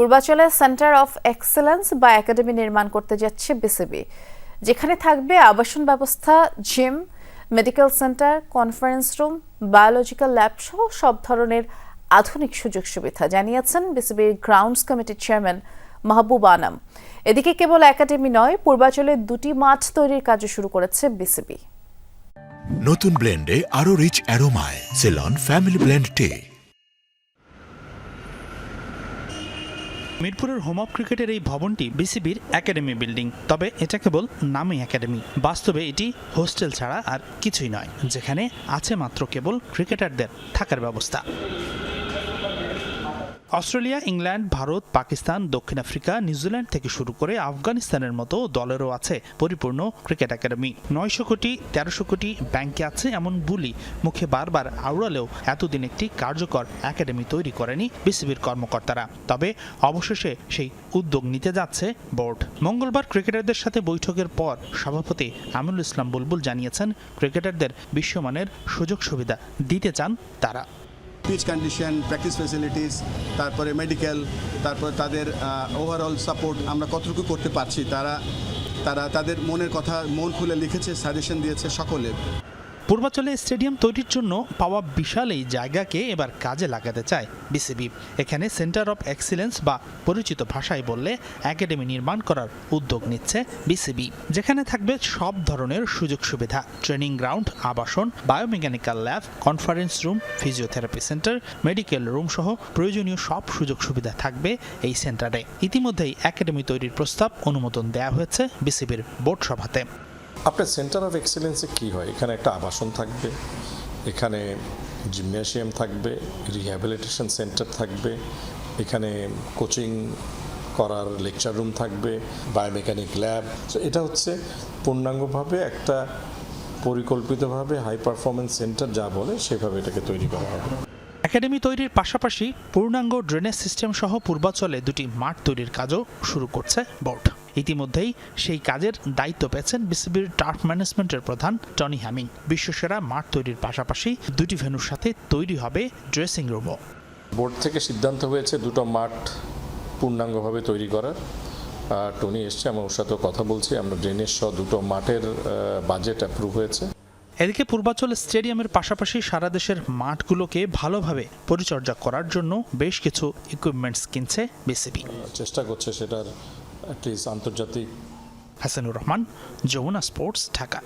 পূর্বাচলে centre of excellence বা academy নির্মাণ করতে যাচ্ছে বিসিবি, যেখানে থাকবে আবাসন ব্যবস্থা, gym, medical centre, conference room, biological lab সহ সব ধরনের আধুনিক সুযোগ সুবিধা, জানিয়েছেন বিসিবির গ্রাউন্ডস কমিটির চেয়ারম্যান মাহবুব আনাম। এদিকে কেবল একাডেমি নয়, পূর্বাচলে দুটি মাঠ তৈরির কাজও শুরু করেছে বিসিবি। নতুন ব্লেন্ডে আরও রিচ অ্যারোমায়, সেলন, ফ্যামিলি ব্লেন্ড টে। মিরপুরের হোম অফ ক্রিকেটের এই ভবনটি বিসিবির একাডেমি বিল্ডিং তবে এটা কেবল নামে একাডেমি বাস্তবে এটি হোস্টেল ছাড়া আর কিছুই নয়, যেখানে আছে মাত্র কেবল ক্রিকেটারদের থাকার ব্যবস্থা। অস্ট্রেলিয়া, ইংল্যান্ড, ভারত, পাকিস্তান, দক্ষিণ আফ্রিকা, নিউজিল্যান্ড থেকে শুরু করে আফগানিস্তানের মতো দলেরও আছে পরিপূর্ণ ক্রিকেট একাডেমি। নয়শো কোটি, তেরোশো কোটি ব্যাংকে আছে এমন বুলি মুখে বারবার আওড়ালেও এতদিন একটি কার্যকর একাডেমি তৈরি করেনি বিসিবির কর্মকর্তারা। তবে অবশেষে সেই উদ্যোগ নিতে যাচ্ছে বোর্ড। মঙ্গলবার ক্রিকেটারদের সাথে বৈঠকের পর সভাপতি আমিনুল ইসলাম বুলবুল জানিয়েছেন, ক্রিকেটারদের বিশ্বমানের সুযোগ সুবিধা দিতে চান তারা। পিচ কন্ডিশন প্র্যাকটিস ফেসিলিটিস তারপরে মেডিকেল তারপর তাদের ওভারঅল সাপোর্ট আমরা কতটুকু করতে পারছি, তারা তারা তাদের মনের কথা, মন খুলে লিখেছে সাজেশন দিয়েছে সকলে পূর্বাচলে স্টেডিয়াম তৈরির জন্য পাওয়া বিশাল এই জায়গাকে এবার কাজে লাগাতে চায় বিসিবি। এখানে সেন্টার অফ এক্সিলেন্স বা পরিচিত ভাষায় বললে একাডেমি নির্মাণ করার উদ্যোগ নিচ্ছে বিসিবি, যেখানে থাকবে সব ধরনের সুযোগ সুবিধা, ট্রেনিং গ্রাউন্ড, আবাসন, biomechanical lab, conference room, physiotherapy centre, medical room সহ প্রয়োজনীয় সব সুযোগ সুবিধা থাকবে এই সেন্টারে। ইতিমধ্যেই একাডেমি তৈরির প্রস্তাব অনুমোদন দেওয়া হয়েছে বিসিবির বোর্ড সভাতে। আপনার সেন্টার অফ এক্সেলেন্সে কী হয়? এখানে একটা আবাসন থাকবে, এখানে জিমনেশিয়াম থাকবে রিহ্যাবিলিটেশন সেন্টার থাকবে, এখানে কোচিং করার লেকচার রুম থাকবে বায়োমেকানিক ল্যাব এটা হচ্ছে পূর্ণাঙ্গভাবে একটা পরিকল্পিতভাবে হাই পারফরমেন্স সেন্টার যা বলে সেভাবে এটাকে তৈরি করা হবে। একাডেমি তৈরির পাশাপাশি পূর্ণাঙ্গ ড্রেনেজ সিস্টেম সহ পূর্বাচলে দুটি মাঠ তৈরির কাজও শুরু করছে বোর্ড ইতিমধ্যেই সেই কাজের দায়িত্ব পেয়েছেন বিসিবির টার্ফ ম্যানেজমেন্টের প্রধান টনি হ্যামিং বিশ্বসেরা মাঠ তৈরির পাশাপাশি দুটি ভেনুর সাথে তৈরি হবে ড্রেসিং রুমও। বোর্ড থেকে সিদ্ধান্ত হয়েছে দুটো মাঠ পূর্ণাঙ্গভাবে তৈরি করার। আর টনি এসছে আমি ওর সাথেও কথা বলছি। আমরা ড্রেনেজ সহ দুটো মাঠের বাজেট অ্যাপ্রুভ হয়েছে। এদিকে পূর্বাচল স্টেডিয়ামের পাশাপাশি সারা দেশের মাঠগুলোকে ভালোভাবে পরিচর্যা করার জন্য বেশ কিছু ইকুইপমেন্টস কিনছে বিসিবি। চেষ্টা করছে সেটার অ্যাটলিস্ট আন্তর্জাতিক হাসানুর রহমান যমুনা স্পোর্টস ঢাকা।